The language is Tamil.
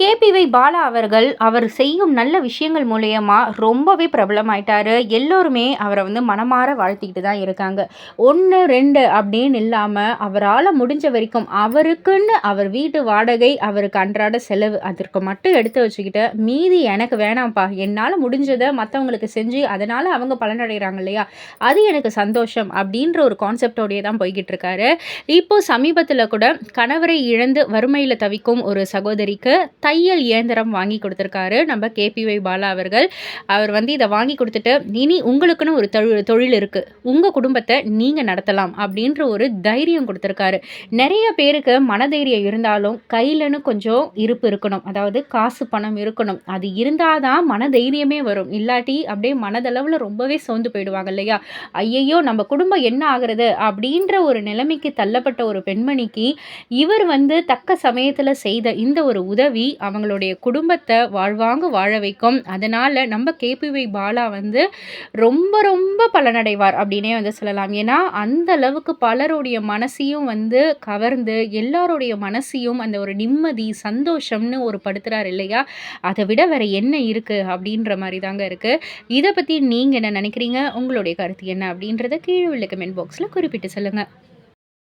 கேபிவை பாலா அவர்கள் அவர் செய்யும் நல்ல விஷயங்கள் மூலயமா ரொம்பவே பிரபலமாயிட்டாரு. எல்லோருமே அவரை வந்து மனமாற வாழ்த்திக்கிட்டு தான் இருக்காங்க. ஒன்று ரெண்டு அப்படின்னு இல்லாமல் அவரால் முடிஞ்ச வரைக்கும் அவருக்குன்னு அவர் வீட்டு வாடகை அவருக்கு அன்றாட செலவு அதற்கு மட்டும் எடுத்து வச்சுக்கிட்டு மீதி எனக்கு வேணாம்ப்பா என்னால் முடிஞ்சதை மற்றவங்களுக்கு செஞ்சு அதனால் அவங்க பலனடைகிறாங்க இல்லையா? அது எனக்கு சந்தோஷம் அப்படின்ற ஒரு கான்செப்டோடையே தான் போய்கிட்டு இருக்காரு. இப்போ சமீபத்தில் கூட கணவரை இழந்து வறுமையில் தவிக்கும் ஒரு சகோதரிக்கு தையல் இயந்திரம் வாங்கி கொடுத்துருக்காரு நம்ம கேபிஒய் பாலா அவர்கள். அவர் வந்து இதை வாங்கி கொடுத்துட்டு இனி உங்களுக்குன்னு ஒரு தொழில் தொழில் இருக்குது உங்கள் குடும்பத்தை நீங்கள் நடத்தலாம் அப்படின்ற ஒரு தைரியம் கொடுத்துருக்காரு. நிறைய பேருக்கு மனதைரியம் இருந்தாலும் கையிலன்னு கொஞ்சம் இருப்பு இருக்கணும். அதாவது காசு பணம் இருக்கணும். அது இருந்தால் தான் மன தைரியமே வரும். இல்லாட்டி அப்படியே மனதளவில் ரொம்பவே சோர்ந்து போயிடுவாங்க இல்லையா? ஐயையோ நம்ம குடும்பம் என்ன ஆகுறது? அப்படின்ற ஒரு நிலைமைக்கு தள்ளப்பட்ட ஒரு பெண்மணிக்கு இவர் வந்து தக்க சமயத்தில் செய்த இந்த ஒரு உதவி அவங்களுடைய குடும்பத்தை வாழ்வாங்க வாழ வைக்கும். அதனால் நம்ம கேபிவி பாலா வந்து ரொம்ப ரொம்ப பலனடைவார் அப்படின்னே வந்து சொல்லலாம். ஏன்னா அந்த அளவுக்கு பலருடைய மனசையும் வந்து கவர்ந்து எல்லாருடைய மனசையும் அந்த ஒரு நிம்மதி சந்தோஷம்னு ஒரு படுத்துகிறார் இல்லையா? அதை விட வேறு என்ன இருக்குது அப்படின்ற மாதிரி தாங்க இருக்குது இதை பற்றி நீங்கள் என்ன நினைக்கிறீங்க? உங்களுடைய கருத்து என்ன அப்படின்றத கீழே உள்ள கமெண்ட் பாக்ஸில் குறிப்பிட்டு சொல்லுங்கள்